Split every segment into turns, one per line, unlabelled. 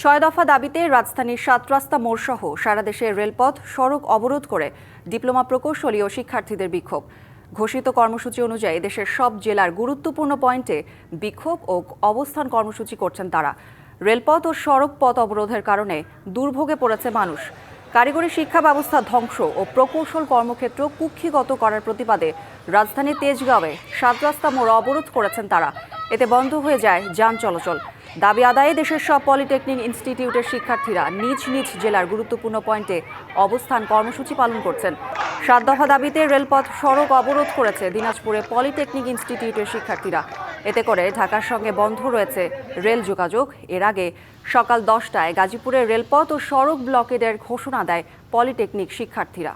ছয় দফা দাবিতে রাজধানীর সাত রাস্তা মোড় সহ সারা দেশের রেলপথ সড়ক অবরোধ করে ডিপ্লোমা প্রকৌশলী ও শিক্ষার্থীদের বিক্ষোভ। ঘোষিত কর্মসূচি অনুযায়ী দেশের সব জেলার গুরুত্বপূর্ণ পয়েন্টে বিক্ষোভ ও অবস্থান কর্মসূচি করছেন তারা। রেলপথ ও সড়ক পথ অবরোধের কারণে দুর্ভোগে পড়েছে মানুষ। কারিগরি শিক্ষা ব্যবস্থা ধ্বংস ও প্রকৌশল কর্মক্ষেত্র কুক্ষিগত করার প্রতিবাদে রাজধানীর তেজগাঁওয়ে সাত রাস্তা মোড় অবরোধ করেছেন তারা। এতে বন্ধ হয়ে যায় যান চলাচল। দাবি আদায়ে দেশের সব পলিটেকনিক ইনস্টিটিউটের শিক্ষার্থীরা নিজ নিজ জেলার গুরুত্বপূর্ণ পয়েন্টে অবস্থান কর্মসূচি পালন করছেন। সাত দফা দাবিতে রেলপথ সড়ক অবরোধ করেছে দিনাজপুরে পলিটেকনিক ইনস্টিটিউটের শিক্ষার্থীরা। এতে করে ঢাকার সঙ্গে বন্ধ রয়েছে রেল যোগাযোগ। এর আগে সকাল দশটায় গাজীপুরের রেলপথ ও সড়ক ব্লকেডের ঘোষণা দেয় পলিটেকনিক শিক্ষার্থীরা।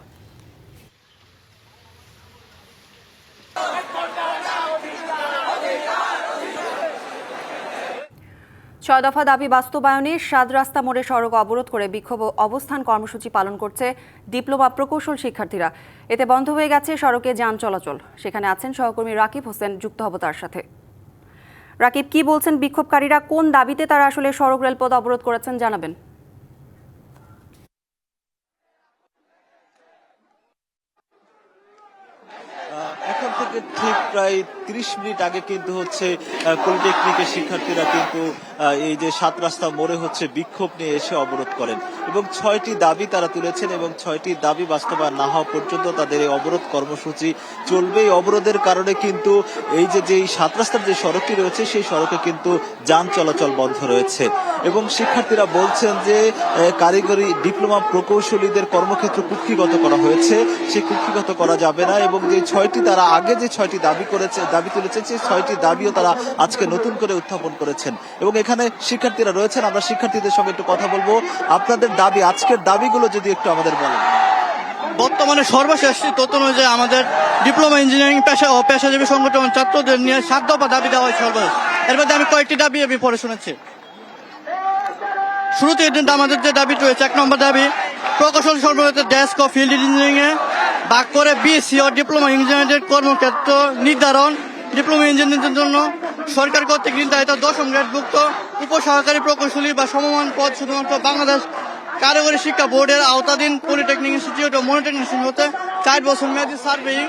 ছয় দফা দাবি বাস্তবায়নে সাত রাস্তা মোড়ে সড়ক অবরোধ করে বিক্ষোভ অবস্থান কর্মসূচি পালন করছে ডিপ্লোমা প্রকৌশল শিক্ষার্থীরা। এতে বন্ধ হয়ে গেছে সড়কে যান চলাচল। সেখানে আছেন সহকর্মী রাকিব হোসেন, যুক্ত হব তার সাথে। রাকিব, কি বলছেন বিক্ষোভকারীরা? কোন দাবিতে তারা আসলে সড়ক রেলপথ অবরোধ করেছেন জানাবেন।
এখন থেকে ঠিক প্রায় তিরিশ মিনিট আগে কিন্তু হচ্ছে পলিটেকনিকের শিক্ষার্থীরা কিন্তু এই যে সাত রাস্তা মোড়ে হচ্ছে বিক্ষোভ নিয়ে এসে অবরোধ করেন। এবং ছয়টি দাবি তারা তুলেছেন এবং ছয়টি দাবি বাস্তবায়ন না হওয়া পর্যন্ত তাদের এই অবরোধ কর্মসূচি চলবে এই অবরোধের কারণে কিন্তু এই যে যে সাত রাস্তার যে সড়কটি রয়েছে, সেই সড়কে কিন্তু যান চলাচল বন্ধ রয়েছে। এবং শিক্ষার্থীরা বলছেন যে কারিগরি ডিপ্লোমা প্রকৌশলীদের কর্মক্ষেত্র কুক্ষিগত করা হয়েছে। সে কুক্ষিগত করা যাবে না এবং যে ছয়টি, তারা আগে যে ছয়টি দাবি করেছে, দাবি তুলেছে সেই ছয়টি দাবিও তারা আজকে নতুন করে উত্থাপন করেছেন। এবং এখানে শিক্ষার্থীরা রয়েছেন, আমরা শিক্ষার্থীদের সঙ্গে একটু কথা বলব। আপনাদের দাবি, আজকের দাবিগুলো যদি একটু আমাদের বলেন।
বর্তমানে সর্বশেষ তথ্য অনুযায়ী আমাদের ডিপ্লোমা ইঞ্জিনিয়ারিং পেশা ও পেশাজীবী সংগঠন ছাত্রদের নিয়ে সাত দফা দাবি দেওয়া হয় সর্বশেষ। এর মধ্যে আমি কয়েকটি দাবি আমি পড়ে শুনেছি। শুরুতে আমাদের যে দাবি রয়েছে, এক নম্বর দাবি, প্রকৌশল সর্বত ডেস্ক ও ফিল্ড ইঞ্জিনিয়ারিং এ ভাগ করে বিএসসি ও ডিপ্লোমা ইঞ্জিনিয়ারিং কর্মক্ষেত্র নির্ধারণ। ডিপ্লোমা ইঞ্জিনিয়ারিংয়ের জন্য সরকার কর্তৃক নির্ধারিত দশম গ্রেডভুক্ত উপসহকারী প্রকৌশলী বা সমমান পদ শুধুমাত্র বাংলাদেশ কারিগরি শিক্ষা বোর্ডের আওতাধীন পলিটেকনিক ইনস্টিটিউট ও ইনস্টিটিউট হতে চার বছর মেয়াদী সার্ভেইং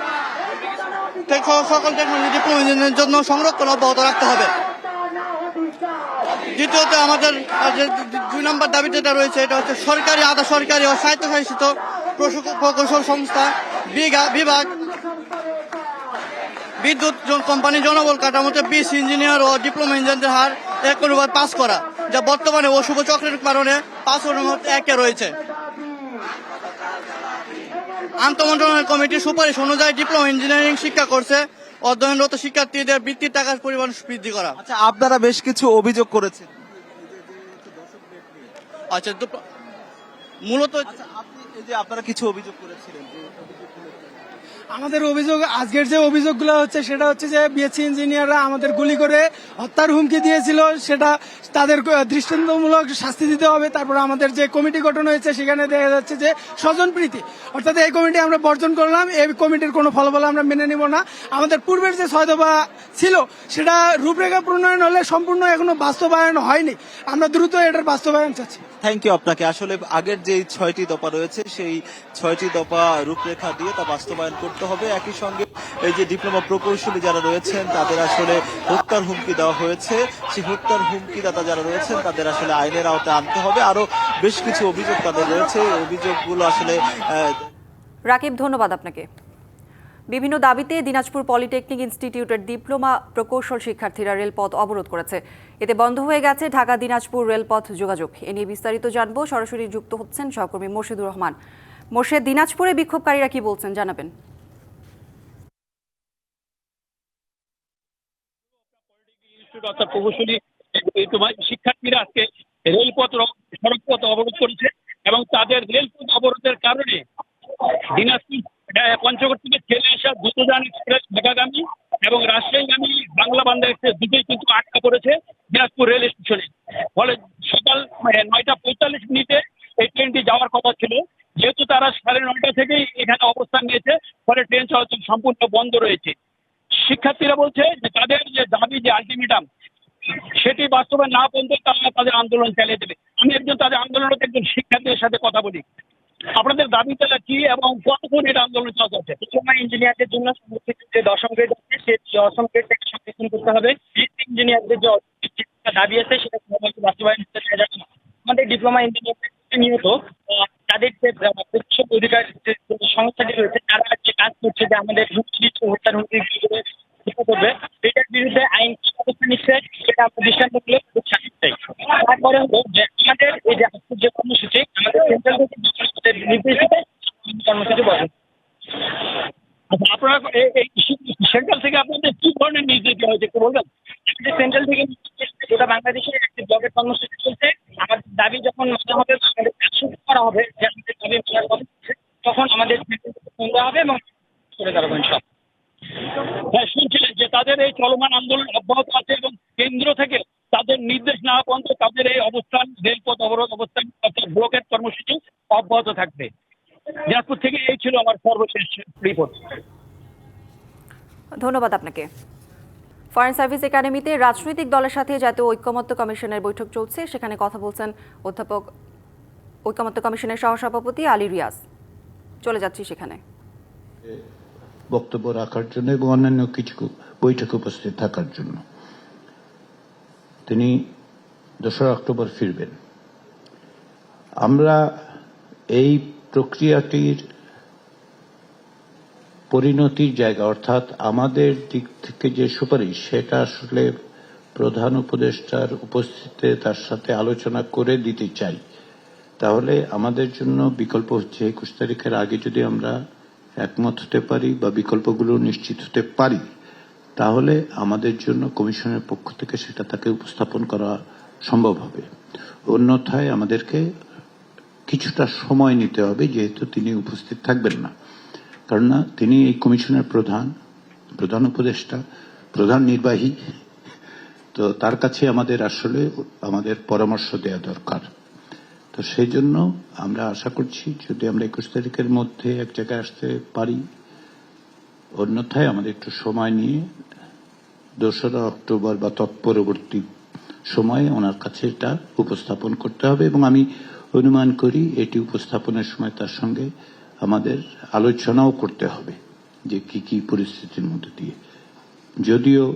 সকল টেকনোলজি ডিপ্লোমা ইঞ্জিনিয়ারিং জন্য সংরক্ষণ অব্যাহত রাখতে হবে। দ্বিতীয়ত আমাদের যে দুই নম্বর দাবি যেটা রয়েছে, এটা হচ্ছে সরকারি, আধা সরকারি ও স্বায়ত্তশাসিত প্রকৌশল সংস্থা বিভাগ, বিদ্যুৎ কোম্পানি জনবল কাঠামোতে বিশ ইঞ্জিনিয়ার ও ডিপ্লোমা ইঞ্জিনিয়ার হার এক অনুবাদ পাস করা, যা বর্তমানে অশুভ চক্রের কারণে পাঁচ অনুবাদ একে রয়েছে। আন্তমন্ত্রণালয় কমিটির সুপারিশ অনুযায়ী ডিপ্লোমা ইঞ্জিনিয়ারিং শিক্ষা করছে। অধ্যয়নরত শিক্ষার্থীদের বৃত্তির টাকার পরিমাণ বৃদ্ধি করা।
আচ্ছা আপনারা বেশ কিছু অভিযোগ করেছেন।
আচ্ছা মূলত
আচ্ছা আপনারা কিছু অভিযোগ করেছিলেন
আমাদের অভিযোগ, আজকের যে অভিযোগগুলো হচ্ছে, সেটা হচ্ছে যে বিএসসি ইঞ্জিনিয়াররা আমাদের গুলি করে হত্যার হুমকি দিয়েছিল। সেটা তাদের দৃষ্টান্তমূলক শাস্তি দিতে হবে। তারপর আমাদের যে কমিটি গঠন হয়েছে, সেখানে দেখা যাচ্ছে যে স্বজন প্রীতি। অর্থাৎ এই কমিটি আমরা বর্জন করলাম। এই কমিটির কোনো ফলাফল আমরা মেনে নিব না। আমাদের পূর্বের যে ছয় দফা ছিল, সেটা রূপরেখা প্রণয়ন হলে সম্পূর্ণ এখনও বাস্তবায়ন হয়নি। আমরা দ্রুত এটার বাস্তবায়ন চাচ্ছি।
থ্যাংক ইউ আপনাকে। আসলে আগের যে ছয়টি দফা রয়েছে, সেই ছয়টি দফা রূপরেখা দিয়ে তা বাস্তবায়ন করতে হবে। একই সঙ্গে এই যে ডিপ্লোমা প্রকৌশলী যারা রয়েছেন, তাদের আসলে হত্যার হুমকি দেওয়া হয়েছে। সেই হত্যার হুমকি দাতা যারা রয়েছেন, তাদের আসলে আইনের আওতায় আনতে হবে। আরও বেশ কিছু অভিযোগ তাদের রয়েছে। অভিযোগগুলো আসলে
রাকিব, ধন্যবাদ আপনাকে। বিভিন্ন দাবিতে দিনাজপুর পলিটেকনিক ইনস্টিটিউটের ডিপ্লোমা প্রকৌশল শিক্ষার্থীরা রেলপথ অবরোধ করেছে। এতে বন্ধ হয়ে গেছে ঢাকা দিনাজপুর রেলপথ যোগাযোগ। এ নিয়ে বিস্তারিত জানব। সরাসরি যুক্ত হচ্ছেন সহকর্মী মোর্শেদুর রহমান। মোর্শেদ, দিনাজপুরে বিক্ষোভকারীরা কি বলছেন, জানাবেন।
ইনস্টিটিউট অর্থাৎ প্রকৌশলী তোমার শিক্ষার্থীরা আজকে রেলপথ সড়কপথ অবরোধ করেছে এবং তাদের রেলপথ অবরোধের কারণে দিনাজপুর পঞ্চগড় থেকে ছেলে আসা দ্রুতযান এক্সপ্রেস ঢাকাগামী এবং রাজশাহীগামী, বাংলা বান্ধা এক্সপ্রেস দুটোই কিন্তু আটকা পড়েছে দিনাজপুর রেল স্টেশনে। ফলে সকাল নয়টা পঁয়তাল্লিশ মিনিটে এই ট্রেনটি যাওয়ার কথা ছিল। যেহেতু তারা সাড়ে নয়টা থেকেই এখানে অবস্থান নিয়েছে, ফলে ট্রেন চলাচল সম্পূর্ণ বন্ধ রয়েছে শিক্ষার্থীরা বলছে যে তাদের যে দাবি যে আলটিমেটাম সেটি বাস্তবায়ন না পর্যন্ত তারা তাদের আন্দোলন চালিয়ে দেবে। আমি একজন তাদের আন্দোলনের একজন শিক্ষার্থীদের সাথে কথা বলি। আপনাদের দাবি তারা কি এবং কতক্ষণ এটা আন্দোলন চালাতে হচ্ছে
ডিপ্লোমা ইঞ্জিনিয়ারদের জন্য যে দশম গ্রেড আছে সেই দশম গ্রেড থেকে সংরক্ষণ করতে হবে। ইঞ্জিনিয়ারদের যে দাবি আছে সেটা বাস্তবায়ন করতে চাই যাচ্ছে। আমাদের ডিপ্লোমা ইঞ্জিনিয়ারদের আহ, তাদের যে আহ, প্রতিষ্ঠান অধিকার সংস্থাটি রয়েছে তারা যে কাজ করছে যে আমাদের হত্যার হুমকি করবে। বিরুদ্ধে আইন ব্যবস্থা নিচ্ছে, সেটা আমরা দৃষ্টান্তমূলক চাই। তারপরে হলো যে আমাদের এই যে আজকের যে কর্মসূচি, আমাদের সেন্ট্রাল থেকে নির্দেশিত কর্মসূচি
আচ্ছা এই সেন্ট্রাল থেকে আপনাদের কি ধরনের নির্দেশ দেওয়া হয়েছে বলবেন?
সেন্ট্রাল থেকে গোটা বাংলাদেশে একটি ব্লগের কর্মসূচি চলছে। আমাদের দাবি যখন মানা হবে, আমাদের করা হবে, যে আমাদের দাবি তখন আমাদের সেন্ট্রাল থেকে হবে এবং করে দাঁড়াবো ইনশাল্লাহ
হ্যাঁ শুনছিলেন যে তাদের এই চলমান আন্দোলন অব্যাহত আছে এবং কেন্দ্র থেকে তাদের নির্দেশ না পর্যন্ত তাদের এই অবস্থান, রেলপথ অবরোধ অবস্থান, অর্থাৎ ব্লকের কর্মসূচি অব্যাহত থাকবে। দিনাজপুর থেকে এই ছিল আমার সর্বশেষ রিপোর্ট
ধন্যবাদ আপনাকে। ফরেন সার্ভিস একাডেমিতে রাজনৈতিক দলের সাথে জাতীয় ঐক্যমত্য কমিশনের বৈঠক চলছে। সেখানে কথা বলছেন অধ্যাপক, ঐক্যমত্য কমিশনের সহসভাপতি আলী রিয়াজ। চলে যাচ্ছি সেখানে।
বক্তব্য রাখার জন্য এবং অন্যান্য কিছু বৈঠকে উপস্থিত থাকার জন্য। তিনি দোসরা অক্টোবর ফিরবেন। আমরা এই প্রক্রিয়াটির পরিণতির জায়গা, অর্থাৎ আমাদের দিক থেকে যে সুপারিশ, সেটা আসলে প্রধান উপদেষ্টার উপস্থিতিতে তার সাথে আলোচনা করে দিতে চাই। তাহলে আমাদের জন্য বিকল্প হচ্ছে একুশ তারিখের আগে যদি আমরা একমত হতে পারি বা বিকল্পগুলো নিশ্চিত হতে পারি, তাহলে আমাদের জন্য কমিশনের পক্ষ থেকে সেটা তাকে উপস্থাপন করা সম্ভব হবে। অন্যথায় আমাদেরকে কিছুটা সময় নিতে হবে, যেহেতু তিনি উপস্থিত থাকবেন না। কারণ তিনি এই কমিশনের প্রধান প্রধান উপদেষ্টা, প্রধান নির্বাহী। তো তার কাছে আমাদের আসলে আমাদের পরামর্শ দেওয়া দরকার। তো সেই জন্য আমরা আশা করছি যদি আমরা একুশ তারিখের মধ্যে এক জায়গায় আসতে পারি, অন্যথায় আমাদের একটু সময় নিয়ে দোসরা অক্টোবর বা তৎপরবর্তী সময়ে ওনার কাছে এটা উপস্থাপন করতে হবে এবং আমি অনুমান করি এটি উপস্থাপনের সময় তার সঙ্গে আমাদের আলোচনাও করতে হবে যে কি কি পরিস্থিতির মধ্যে দিয়ে। যদিও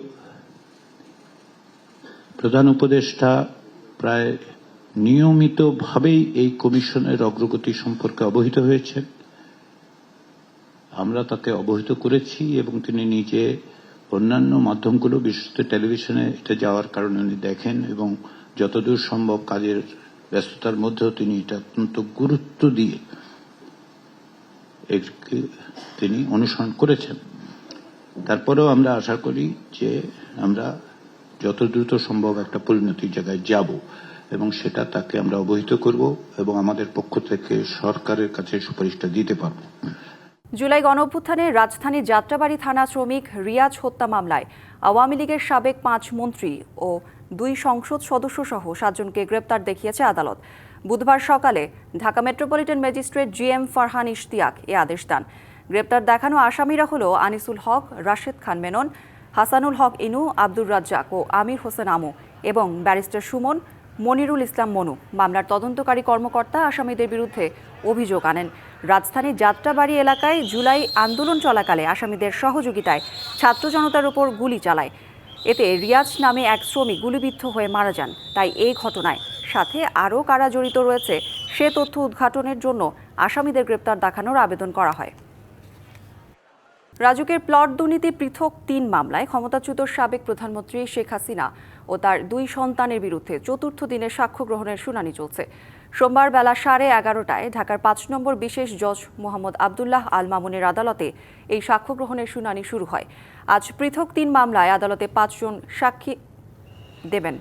প্রধান উপদেষ্টা প্রায় নিয়মিতভাবেই এই কমিশনের অগ্রগতি সম্পর্কে অবহিত হয়েছেন। আমরা তাকে অবহিত করেছি এবং তিনি নিজে অন্যান্য মাধ্যমগুলো বিশেষ করে টেলিভিশনে এটা যাওয়ার কারণে উনি দেখেন এবং যতদূর সম্ভব কাজের ব্যস্ততার মধ্যেও তিনি এটা অত্যন্ত গুরুত্ব দিয়ে তিনি অনুসরণ করেছেন। তারপরেও আমরা আশা করি যে আমরা যত দ্রুত সম্ভব একটা পরিণতির জায়গায় যাব। এবং সেটা তাকে আমরা অবহিত করব এবং আমাদের পক্ষ থেকে সরকারের কাছে সুপারিশটা দিতে পারব।
জুলাই গণঅভ্যুত্থানে রাজধানী যাত্রাবাড়ি থানা শ্রমিক রিয়াজ হত্যা মামলায় আওয়ামী লীগের সাবেক পাঁচ মন্ত্রী ও দুই সংসদ সদস্য সহ সাতজনকে গ্রেপ্তার দেখিয়েছে আদালত। বুধবার সকালে Dhaka metropolitan magistrate G M Farhan Ishtiaq এ আদেশ দেন। গ্রেপ্তার দেখানো আসামিরা হল আনিসুল হক, রাশেদ খান মেনন, হাসানুল হক ইনু, আব্দুর রাজ্জাক ও আমির হোসেন আমু এবং ব্যারিস্টার সুমন মনিরুল ইসলাম মনু, মামলার তদন্তকারী কর্মকর্তা আসামিদের বিরুদ্ধে অভিযোগ আনেন। রাজধানীর যাত্রাবাড়ি এলাকায় জুলাই আন্দোলন চলাকালে আসামিদের সহযোগিতায় ছাত্র জনতার ওপর গুলি চালায়। এতে রিয়াজ নামে এক শ্রমিক গুলিবিদ্ধ হয়ে মারা যান। তাই এই ঘটনায় সাথে আরও কারা জড়িত রয়েছে, সে তথ্য উদ্ঘাটনের জন্য আসামিদের গ্রেপ্তার দেখানোর আবেদন করা হয়। রাজুকের প্লট দুর্নীতি পৃথক তিন মামলায় ক্ষমতাচ্যুত সাবেক প্রধানমন্ত্রী শেখ হাসিনা ও তার দুই সন্তানের বিরুদ্ধে চতুর্থ দিনের সাক্ষ্য গ্রহণের শুনানি চলছে। সোমবার বেলা সাড়ে এগারোটায় ঢাকার পাঁচ নম্বর বিশেষ জজ মোহাম্মদ আবদুল্লাহ আল মামুনের আদালতে এই সাক্ষ্য গ্রহণের শুনানি শুরু হয়। আজ পৃথক তিন মামলায় আদালতে পাঁচজন সাক্ষী দেবেন।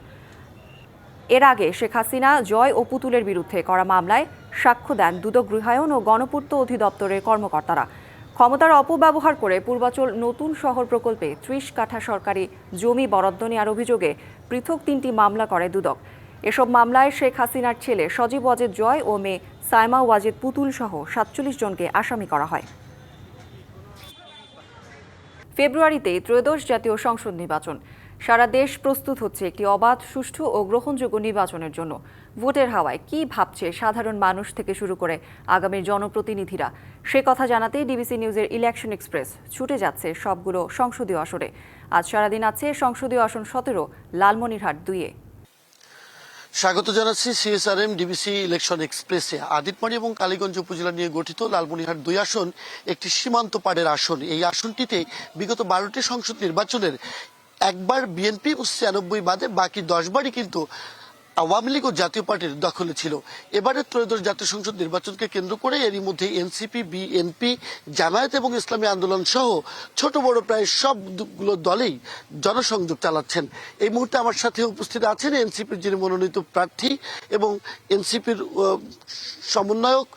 এর আগে শেখ হাসিনা, জয় ও পুতুলের বিরুদ্ধে করা মামলায় সাক্ষ্য দেন দুদক গৃহায়ন ও গণপূর্ত অধিদপ্তরের কর্মকর্তারা। ক্ষমতার অপব্যবহার করে পূর্বাচল নতুন শহর প্রকল্পে ত্রিশ কাঠা সরকারি জমি বরাদ্দ নেওয়ার অভিযোগে পৃথক তিনটি মামলা করে দুদক। এসব মামলায় শেখ হাসিনার ছেলে সজীব ওয়াজেদ জয় ও মেয়ে সাইমা ওয়াজেদ পুতুল সহ সাতচল্লিশ জনকে আসামি করা হয়। ফেব্রুয়ারিতে ত্রয়োদশ জাতীয় সংসদ নির্বাচন। সারা দেশ প্রস্তুত হচ্ছে একটি অবাধ, সুষ্ঠু ও গ্রহণযোগ্য নির্বাচনের জন্য। ভোটের হাওয়ায় কি ভাবছে সাধারণ মানুষ থেকে শুরু করে আগামীর জনপ্রতিনিধিরা? সে কথা জানাতে ডিবিসি নিউজের ইলেকশন এক্সপ্রেস ছুটে যাচ্ছে সবগুলো সংসদীয় আসরে। আজ সারাদিন আছে সংসদীয় আসন সতেরো, লালমনিরহাট দুইয়ে।
স্বাগত জানাচ্ছি সিএসআরএম ডিবিসি ইলেকশন এক্সপ্রেসে। আদিতমারি এবং কালীগঞ্জ উপজেলা নিয়ে গঠিত লালমনিরহাট দুই আসন একটি সীমান্ত পাড়ের আসন। এই আসনটিতে বিগত বারোটি সংসদ নির্বাচনের একবার বিএনপি ও ছিয়ানব্বই বাদে বাকি দশ বারই কিন্তু আওয়ামী লীগ ও জাতীয় পার্টির দখলে ছিল। এবারে ত্রয়োদশ জাতীয় সংসদ নির্বাচনকে কেন্দ্র করে এরই মধ্যে এনসিপি, বিএনপি, জামায়াত এবং ইসলামী আন্দোলন সহ ছোট বড় প্রায় সবগুলো দলেই জনসংযোগ চালাচ্ছেন। এই মুহূর্তে আমার সাথে উপস্থিত আছেন এনসিপির যিনি মনোনীত প্রার্থী এবং এনসিপির সমন্বয়ক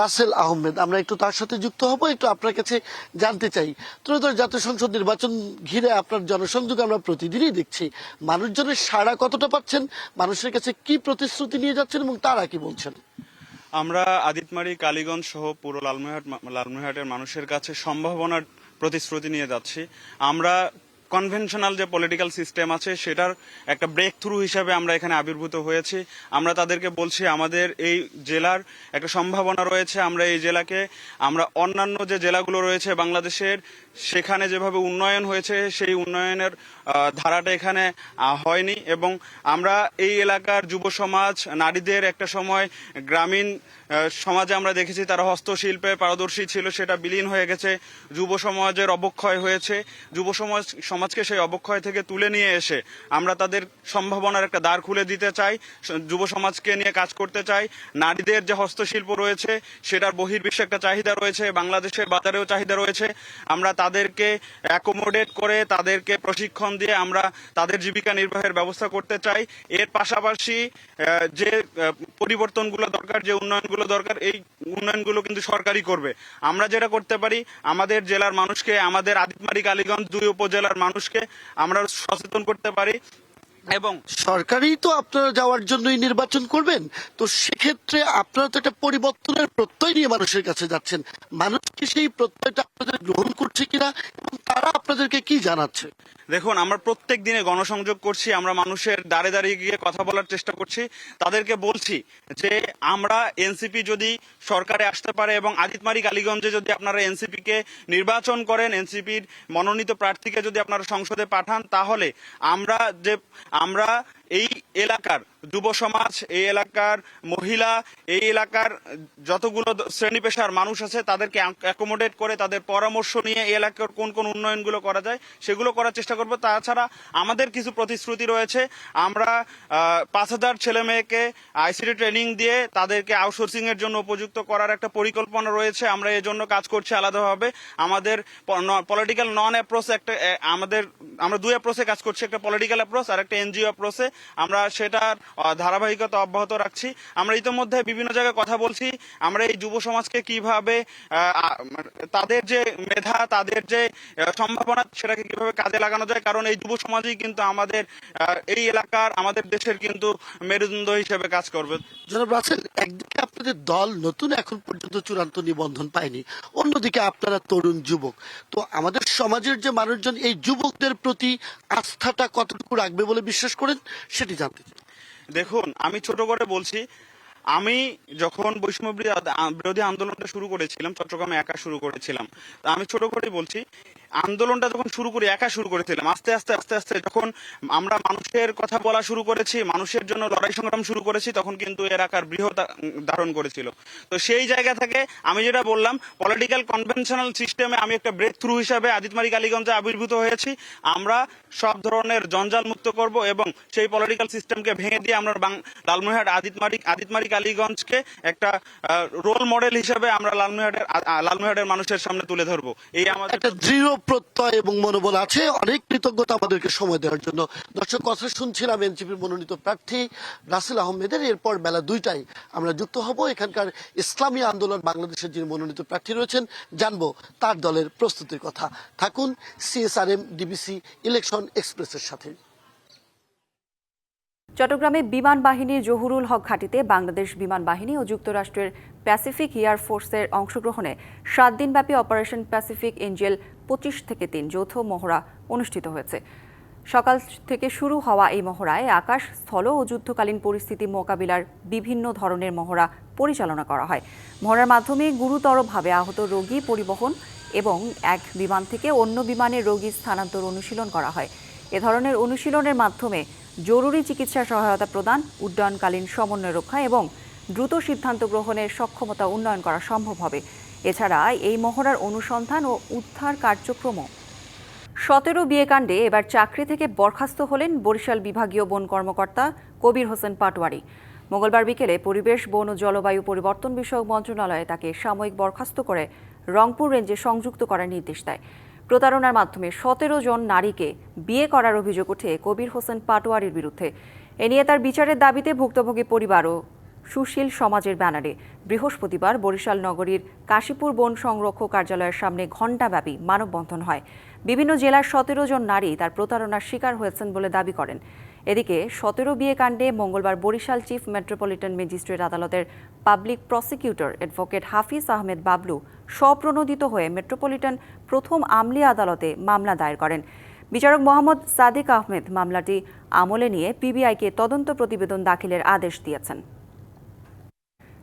রাসেল আহমেদ। আমরা একটু তার সাথে যুক্ত হব, একটু আপনার কাছে জানতে চাই। ত্রয়োদশ জাতীয় সংসদ নির্বাচন ঘিরে আপনার জনসংযোগ আমরা প্রতিদিনই দেখছি। মানুষজনের সাড়া কতটা পাচ্ছেন? মানুষের কাছে কি প্রতিশ্রুতি নিয়ে যাচ্ছেন এবং তারা কি বলছেন?
আমরা আদিতমারি, কালীগঞ্জ সহ পুরো লালমনিরহাট লালমনিরহাটের মানুষের কাছে সম্ভাবনার প্রতিশ্রুতি নিয়ে যাচ্ছি। আমরা কনভেনশনাল যে পলিটিক্যাল সিস্টেম আছে, সেটার একটা ব্রেক থ্রু হিসাবে আমরা এখানে আবির্ভূত হয়েছি। আমরা তাদেরকে বলছি, আমাদের এই জেলার একটা সম্ভাবনা রয়েছে, আমরা এই জেলাকে, আমরা অন্যান্য যে জেলাগুলো রয়েছে বাংলাদেশের, সেখানে যেভাবে উন্নয়ন হয়েছে, সেই উন্নয়নের ধারাটা এখানে হয়নি এবং আমরা এই এলাকার যুব সমাজ, নারীদের একটা সময় গ্রামীণ সমাজে আমরা দেখেছি তারা হস্তশিল্পে পারদর্শী ছিল, সেটা বিলীন হয়ে গেছে, যুব সমাজের অবক্ষয় হয়েছে, যুব সমাজ সমাজকে সেই অবক্ষয় থেকে তুলে নিয়ে এসে আমরা তাদের সম্ভাবনার একটা দ্বার খুলে দিতে চাই, যুব সমাজকে নিয়ে কাজ করতে চাই। নারীদের যে হস্তশিল্প রয়েছে, সেটার বহির্বিশ্বে একটা চাহিদা রয়েছে, বাংলাদেশের বাজারেও চাহিদা রয়েছে। আমরা তাদেরকে অ্যাকোমোডেট করে, তাদেরকে প্রশিক্ষণ দিয়ে আমরা তাদের জীবিকা নির্বাহের ব্যবস্থা করতে চাই। এর পাশাপাশি যে পরিবর্তনগুলো দরকার, যে উন্নয়নগুলো দরকার, এই উন্নয়নগুলো কিন্তু সরকারই করবে। আমরা যেটা করতে পারি, আমাদের জেলার মানুষকে, আমাদের আদিতমারি কালীগঞ্জ দুই উপজেলার মানুষকে আমরা সচেতন করতে পারি। এবং
সরকারই তো আপনারা যাওয়ার জন্যই নির্বাচন করবেন। তো সেক্ষেত্রে আপনারা তো একটা পরিবর্তনের প্রত্যয় নিয়ে মানুষের কাছে যাচ্ছেন। মানুষ কি সেই প্রত্যয়টা আপনাদের গ্রহণ করছে কিনা এবং তারা আপনাদেরকে কি জানাচ্ছে?
দেখুন আমরা প্রত্যেক দিনে গণসংযোগ করছি আমরা মানুষের দাঁড়ে দাঁড়িয়ে গিয়ে কথা বলার চেষ্টা করছি। তাদেরকে বলছি যে আমরা এনসিপি যদি সরকারে আসতে পারে এবং আদিতমারি কালীগঞ্জে যদি আপনারা এনসিপি কে নির্বাচন করেন এনসিপির মনোনীত প্রার্থীকে যদি আপনারা সংসদে পাঠান তাহলে আমরা যে আমরা এই এলাকার যুব সমাজ, এই এলাকার মহিলা, এই এলাকার যতগুলো শ্রেণি পেশার মানুষ আছে, তাদেরকে অ্যাকোমোডেট করে তাদের পরামর্শ নিয়ে এই এলাকার কোন কোন উন্নয়নগুলো করা যায়, সেগুলো করার চেষ্টা করব। তাছাড়া আমাদের কিছু প্রতিশ্রুতি রয়েছে। আমরা পাঁচ হাজার ছেলে মেয়েকে আইসিটি ট্রেনিং দিয়ে তাদেরকে আউটসোর্সিং এর জন্য উপযুক্ত করার একটা পরিকল্পনা রয়েছে। আমরা এর জন্য কাজ করছি আলাদাভাবে। আমাদের পলিটিক্যাল নন অ্যাপ্রোচ একটা আমাদের, আমরা দুই অ্যাপ্রোচে কাজ করছি। একটা পলিটিক্যাল অ্যাপ্রোচ আর একটা এনজিও অ্যাপ্রোচে আমরা সেটার ধারাবাহিকতা অব্যাহত রাখছি। আমরা ইতিমধ্যে বিভিন্ন জায়গায় কথা বলছি। আমরা এই যুব সমাজকে কীভাবে তাদের যে মেধা, তাদের যে সম্ভাবনা, সেটাকে কীভাবে কাজে লাগানো যায়, কারণ এই যুব সমাজই কিন্তু আমাদের এই এলাকার, আমাদের দেশের কিন্তু মেরুদণ্ড হিসেবে কাজ করবে।
জনাব রাসেল, একদিকে আপনাদের দল নতুন এখন পর্যন্ত চূড়ান্ত নিবন্ধন পায়নি, অন্যদিকে আপনারা তরুণ যুবক। তো আমাদের সমাজের যে মানুষজন, এই যুবকদের প্রতি আস্থাটা কতটুকু রাখবে বলে বিশ্বাস করেন? সেটি জানতে চাই।
দেখুন, আমি ছোট করে বলছি, আমি যখন বৈষম্য বিরোধী আন্দোলনটা শুরু করেছিলাম, চট্টগ্রামে একা শুরু করেছিলাম, তা আমি ছোট করেই বলছি আন্দোলনটা যখন শুরু করি, একা শুরু করেছিলাম, আস্তে আস্তে আস্তে আস্তে যখন আমরা মানুষের কথা বলা শুরু করেছি, মানুষের জন্য লড়াই সংগ্রাম শুরু করেছি, তখন কিন্তু এর আকার বৃহৎ ধারণ করেছিল। তো সেই জায়গা থেকে আমি যেটা বললাম পলিটিক্যাল কনভেনশনাল সিস্টেমে আমি একটা ব্রেক থ্রু হিসাবে আদিতমারি কালীগঞ্জে আবির্ভূত হয়েছি। আমরা সব ধরনের জঞ্জাল মুক্ত করব এবং সেই পলিটিক্যাল সিস্টেমকে ভেঙে দিয়ে আমরা লালমনিরহাট আদিতমারি আদিতমারি কালীগঞ্জকে একটা রোল মডেল হিসেবে আমরা আ- লালমনিরহাটের মানুষের সামনে তুলে ধরবো। এই আমাদের
দৃঢ় প্রত্যয় এবং মনোবল আছে, অনেক কৃতজ্ঞতা আমাদেরকে সময় দেওয়ার জন্য। দর্শক, কথা শুনছিলাম এনসিপির মনোনীত প্রার্থী রাসেল আহমেদের। এরপর বেলা দুইটায় আমরা যুক্ত হব। এখানকার ইসলামী আন্দোলন বাংলাদেশের যিনি মনোনীত প্রার্থী রয়েছেন, জানব তার দলের প্রস্তুতির কথা। থাকুন সিএসআরএম ডিবিসি ইলেকশন এক্সপ্রেসের সাথে।
চট্টগ্রামে বিমান বাহিনীর জহুরুল হক ঘাঁটিতে বাংলাদেশ বিমান বাহিনী ও যুক্তরাষ্ট্রের প্যাসিফিক এয়ার ফোর্সের অংশগ্রহণে সাত দিনব্যাপী অপারেশন প্যাসিফিক এঞ্জেল পঁচিশ থেকে তিন যৌথ মহড়া অনুষ্ঠিত হয়েছে। সকাল থেকে শুরু হওয়া এই মহড়ায় আকাশ, স্থল ও যুদ্ধকালীন পরিস্থিতি মোকাবিলার বিভিন্ন ধরনের মহড়া পরিচালনা করা হয়। মহড়ার মাধ্যমে গুরুতরভাবে আহত রোগী পরিবহন এবং এক বিমান থেকে অন্য বিমানে রোগী স্থানান্তর অনুশীলন করা হয়। এ ধরনের অনুশীলনের মাধ্যমে জরুরি চিকিৎসা সহায়তা প্রদান, উড্ডয়নকালীন সমন্বয় রক্ষা এবং দ্রুত সিদ্ধান্ত গ্রহণের সক্ষমতা উন্নয়ন করা সম্ভব হবে। এছাড়া এই মহড়ার অনুসন্ধান ও উদ্ধার কার্যক্রমও। সতেরো বিয়ে কাণ্ডে এবার চাকরি থেকে বরখাস্ত হলেন বরিশাল বিভাগীয় বন কর্মকর্তা কবির হোসেন পাটোয়ারি। মঙ্গলবার বিকেলে পরিবেশ, বন ও জলবায়ু পরিবর্তন বিষয়ক মন্ত্রণালয়ে তাকে সাময়িক বরখাস্ত করে রংপুর রেঞ্জে সংযুক্ত করার নির্দেশ দেয়। প্রতারণার মাধ্যমে সতেরো জন নারীকে বিয়ে করার অভিযোগ ওঠে কবির হোসেন পাটোয়ারির বিরুদ্ধে। এ নিয়ে তার বিচারের দাবিতে ভুক্তভোগী পরিবার ও সুশীল সমাজের ব্যানারে। বৃহস্পতিবার বরিশাল নগরীর কাশীপুর বন সংরক্ষক কার্যালয়ের সামনে ঘণ্টাব্যাপী মানববন্ধন হয়। বিভিন্ন জেলার সতেরো জন নারী তার প্রতারণার শিকার হয়েছেন বলে দাবি করেন। এদিকে সতেরো বিয়ে কাণ্ডে মঙ্গলবার বরিশাল চিফ মেট্রোপলিটন ম্যাজিস্ট্রেট আদালতের public prosecutor advocate Hafiz Ahmed Bablu স্বপ্রণোদিত হয়ে মেট্রোপলিটন প্রথম আমলি আদালতে মামলা দায়ের করেন। বিচারক মোহাম্মদ সাদিক আহমেদ মামলাটি আমলে নিয়ে পিবিআইকে তদন্ত প্রতিবেদন দাখিলের আদেশ দিয়েছেন।